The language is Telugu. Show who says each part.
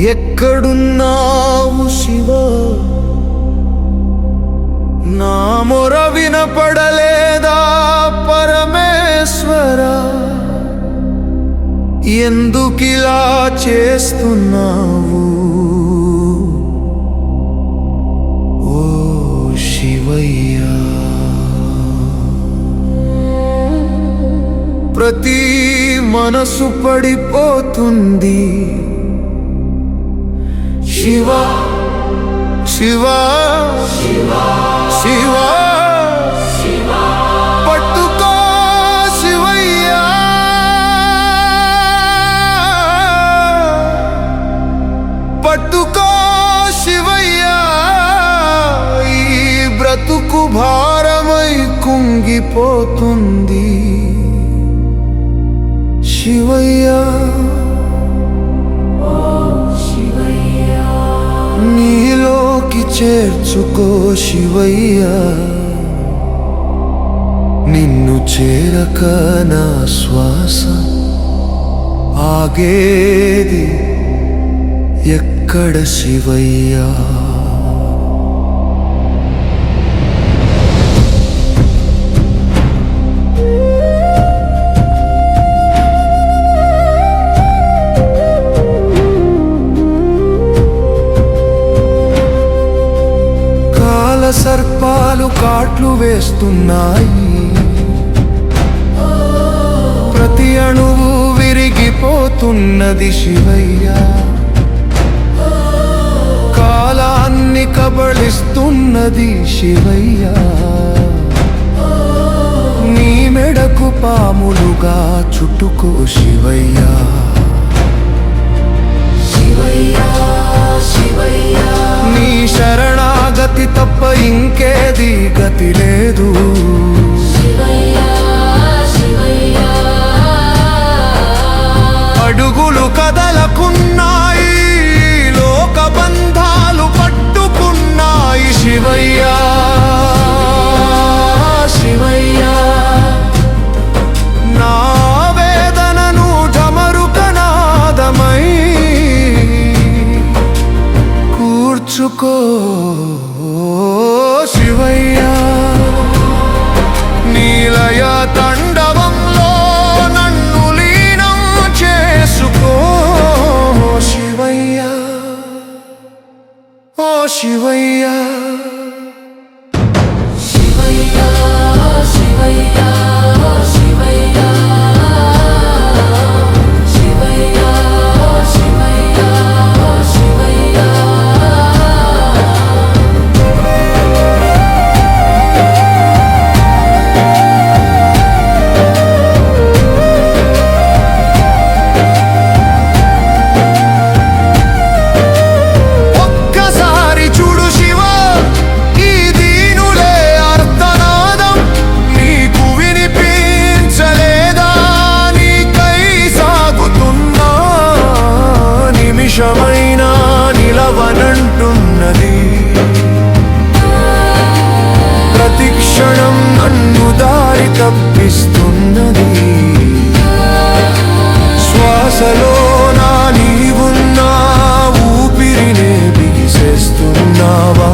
Speaker 1: ఎక్కడున్నావు శివ? నా మొర వినపడలేదా పరమేశ్వర? ఎందుకిలా చేస్తున్నావు? ఓ శివయ్యా. ప్రతి మనసు పడిపోతుంది. శివ శివ శివ పట్టుకో శివయ్యా. పట్టుకో శివయ్యా. ఈ బ్రతుకు భారమై కుంగిపోతుంది శివయ్యా. చేర్చుకో శివయ్యా. నిన్ను చేరక నా శ్వాస ఆగేది ఎక్కడ శివయ్యా? కాల సర్పాలు కాట్లు వేస్తున్నాయి. ప్రతి అణువు విరిగిపోతున్నది శివయ్య. కాలాన్ని కబళిస్తున్నది శివయ్య. నీ మెడకు పాములుగా చుట్టుకో శివయ్యా. నీ శరణాగతి తప్ప ఇంకేది గతి లేదు. అందుకో శివయ్యా? నీలయ తండవంలో నన్ను లీనం చేసుకో శివయ్యా. ఓ శివయ్యా నిమిషమైనా నిలవనంటున్నది. ప్రతిక్షణం నన్ను దారి తప్పిస్తున్నది. శ్వాసలో నా నీవున్నా ఊపిరిని బీసేస్తున్నావా